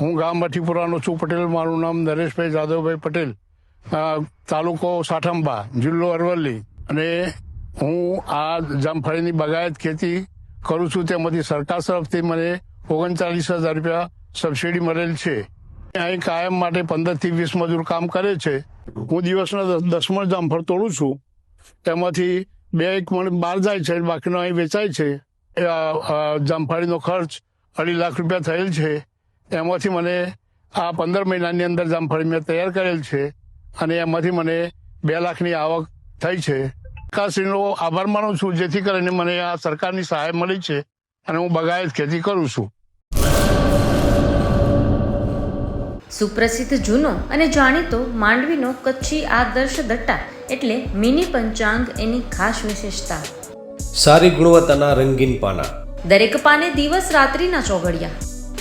હું ગામ મઠીપુરાનો છું, પટેલ. મારું નામ નરેશભાઈ જાદવભાઈ પટેલ. તાલુકો સાઠંબા, જિલ્લો અરવલ્લી. અને હું આ જામફળીની બગાયત ખેતી કરું છું. તેમાંથી સરકાર તરફથી મને ઓગણચાલીસ હજાર રૂપિયા સબસિડી મળેલ છે. અહીં કાયમ માટે પંદરથી વીસ મજૂર કામ કરે છે. હું દિવસના દસ દસ મણ જામફળ તોડું છું. તેમાંથી બે એક મણ બહાર જાય છે, બાકીનો અહીં વેચાય છે. જામફળીનો ખર્ચ અઢી લાખ રૂપિયા થયેલ છે. એમાંથી મને આ પંદર મહિનાની અંદર જામફળી મેં તૈયાર કરેલ છે અને એમાંથી મને બે લાખની આવક થઈ છે. સરકારશ્રીનો આભાર માનું છું જેથી કરીને મને આ સરકારની સહાય મળી છે અને હું બગાયત ખેતી કરું છું. સુપ્રસિદ્ધ જૂનો અને જાણીતો માંડવીનો કચ્છી આદર્શ દટ્ટા એટલે મિની પંચાંગ એની ખાસ વિશેષતા. સારી ગુણવત્તાના રંગીન પાના. દરેક પાને દિવસ રાત્રિના ચોઘડિયા.